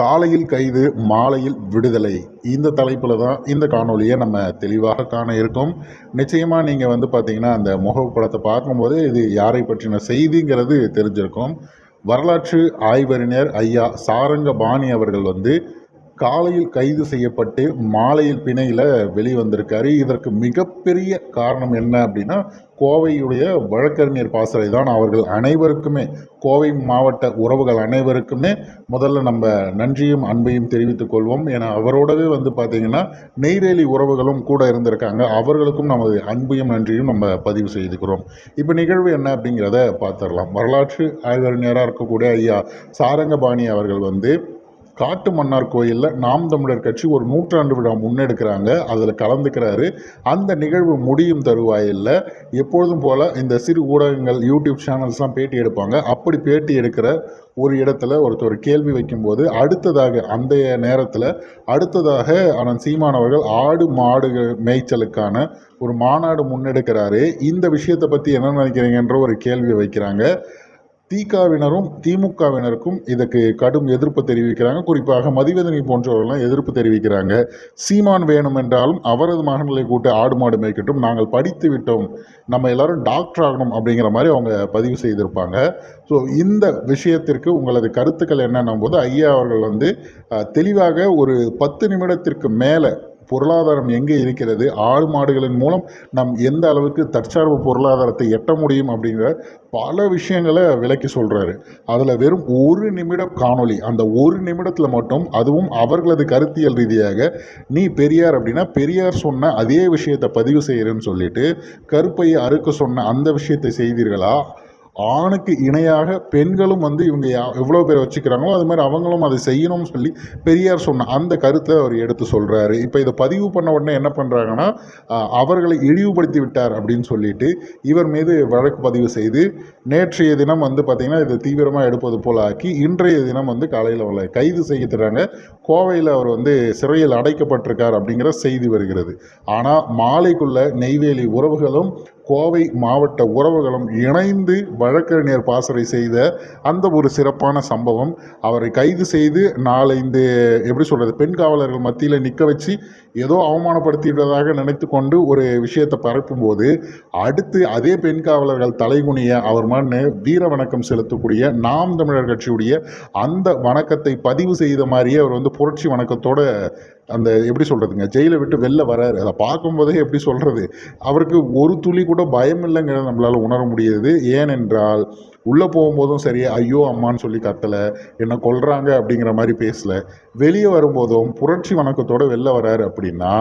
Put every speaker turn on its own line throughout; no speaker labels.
காலையில் கைது மாலையில் விடுதலை. இந்த தலைப்பில் தான் இந்த காணொலியை நம்ம தெளிவாக காண இருக்கோம். நிச்சயமாக நீங்கள் வந்து பார்த்தீங்கன்னா அந்த முகப்படத்தை பார்க்கும்போது இது யாரை பற்றின செய்திங்கிறது தெரிஞ்சிருக்கும். வரலாற்று ஆய்வறிஞர் ஐயா சாரங்க பாணி அவர்கள் வந்து காலையில் கைது செய்யப்பட்டு மாலையில் பிணையில் வெளிவந்திருக்காரு. இதற்கு மிகப்பெரிய காரணம் என்ன அப்படின்னா கோவையுடைய வழக்கறிஞர் பாசறை தான் அவர்கள் அனைவருக்குமே கோவை மாவட்ட உறவுகள் அனைவருக்குமே முதல்ல நம்ம நன்றியும் அன்பையும் தெரிவித்துக் கொள்வோம். ஏன்னா அவரோடவே வந்து பார்த்திங்கன்னா நெய்வேலி உறவுகளும் கூட இருந்திருக்காங்க. அவர்களுக்கும் நமது அன்பையும் நன்றியும் நம்ம பதிவு செய்துக்கிறோம். இப்போ நிகழ்வு என்ன அப்படிங்கிறத பார்த்துடலாம். வரலாற்று ஆய்வறிஞராக இருக்கக்கூடிய ஐயா சாரங்கபாணி அவர்கள் வந்து காட்டு மன்னார் கோயிலில் நாம் தமிழர் கட்சி ஒரு நூற்றாண்டு விழா முன்னெடுக்கிறாங்க. அதில் கலந்துக்கிறாரு. அந்த நிகழ்வு முடியும் தருவாயில் எப்பொழுதும் போல் இந்த சிறு ஊடகங்கள் யூடியூப் சேனல்ஸ்லாம் பேட்டி எடுப்பாங்க. அப்படி பேட்டி எடுக்கிற ஒரு இடத்துல ஒருத்தர் கேள்வி வைக்கும்போது அடுத்ததாக அந்த நேரத்தில் அடுத்ததாக அண்ணன் சீமானவர்கள் ஆடு மாடு மேய்ச்சலுக்கான ஒரு மாநாடு முன்னெடுக்கிறாரு. இந்த விஷயத்தை பற்றி என்ன நினைக்கிறீங்கன்ற ஒரு கேள்வி வைக்கிறாங்க. திகாவினரும் திமுகவினருக்கும் இதுக்கு கடும் எதிர்ப்பு தெரிவிக்கிறாங்க. குறிப்பாக மதிவதனி போன்றவர்கள்லாம் எதிர்ப்பு தெரிவிக்கிறாங்க. சீமான் வேணும் என்றாலும் அவரது மகன்களை கூட்டு ஆடு மாடு மேய்க்கட்டும். நாங்கள் படித்து விட்டோம். நம்ம எல்லாரும் டாக்டர் ஆகணும் அப்படிங்கிற மாதிரி அவங்க பதிவு செய்திருப்பாங்க. ஸோ இந்த விஷயத்திற்கு உங்களது கருத்துக்கள் என்னென்னும் போது ஐயா அவர்கள் வந்து தெளிவாக ஒரு பத்து நிமிடத்திற்கு மேலே பொருளாதாரம் எங்கே இருக்கிறது? ஆடு மாடுகளின் மூலம் நம் எந்த அளவுக்கு தற்சார்பு பொருளாதாரத்தை எட்ட முடியும் அப்படிங்கிற பல விஷயங்களை விளக்கி சொல்கிறாரு அதில் வெறும் ஒரு நிமிடம் காணொளி அந்த ஒரு நிமிடத்தில் மட்டும் அதுவும் அவர்களது கருத்தியல் ரீதியாக நீ பெரியார் அப்படின்னா பெரியார் சொன்ன அதே விஷயத்தை பதிவு செய்கிறேன்னு சொல்லிட்டு கருப்பையை அறுக்க சொன்ன அந்த விஷயத்தை செய்தீர்களா? ஆணுக்கு இணையாக பெண்களும் வந்து இவங்க எவ்வளோ பேர் வச்சுக்கிறாங்களோ அது மாதிரி அவங்களும் அதை செய்யணும்னு சொல்லி பெரியார் சொன்ன அந்த கருத்தை அவர் எடுத்து சொல்கிறாரு இப்போ இதை பதிவு பண்ண உடனே என்ன பண்ணுறாங்கன்னா அவர்களை இழிவுபடுத்தி விட்டார் அப்படின்னு சொல்லிட்டு இவர் மீது வழக்கு பதிவு செய்து நேற்றைய தினம் வந்து பார்த்திங்கன்னா இதை தீவிரமாக எடுப்பது போல் ஆக்கி இன்றைய தினம் வந்து காலையில் அவளை கைது செய்ய கோவையில் அவர் வந்து சிறையில் அடைக்கப்பட்டிருக்கார் அப்படிங்கிற செய்தி வருகிறது. ஆனால் மாலைக்குள்ள நெய்வேலி உறவுகளும் கோவை மாவட்ட உறவுகளும் இணைந்து வழக்கறிஞர் பாசறை செய்த அந்த ஒரு சிறப்பான சம்பவம். அவரை கைது செய்து நாலైந்து எப்படி சொல்கிறது பெண் காவலர்கள் மத்தியில் நிற்க வச்சு ஏதோ அவமானப்படுத்திவிட்டதாக நினைத்து கொண்டு ஒரு விஷயத்தை பரப்பும்போது அடுத்து அதே பெண் காவலர்கள் தலைகுனிய அவர் மண்ணு வீர வணக்கம் செலுத்தக்கூடிய நாம் தமிழர் கட்சியுடைய அந்த வணக்கத்தை பதிவு செய்த மாதிரியே அவர் வந்து புரட்சி வணக்கத்தோட அந்த எப்படி சொல்கிறதுங்க ஜெயிலை விட்டு வெளில வராரு. அதை பார்க்கும்போதே எப்படி சொல்கிறது அவருக்கு ஒரு துளி கூட பயம் இல்லைங்கிறத நம்மளால் உணர முடியுது. ஏனென்றால் உள்ளே போகும்போதும் சரி ஐயோ அம்மான்னு சொல்லி கத்தலை என்னை கொல்றாங்க அப்படிங்கிற மாதிரி பேசல. வெளியே வரும்போதும் புரட்சி வணக்கத்தோடு வெளில வராரு அப்படின்னா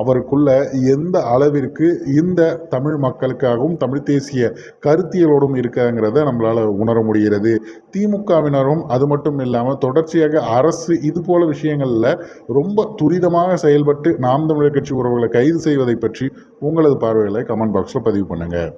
அவருக்குள்ள எந்த அளவிற்கு இந்த தமிழ் மக்களுக்காகவும் தமிழ் தேசிய கருத்தியலோடும் இருக்காங்கிறத நம்மளால் உணர முடிகிறது. திமுகவினரும் அது மட்டும் இல்லாமல் தொடர்ச்சியாக அரசு இது போல விஷயங்களில் ரொம்ப துரிதமாக செயல்பட்டு நாம் தமிழர் கட்சி உறவுகளை கைது செய்வதை பற்றி உங்களது பார்வைகளை கமெண்ட் பாக்ஸில் பதிவு பண்ணுங்கள்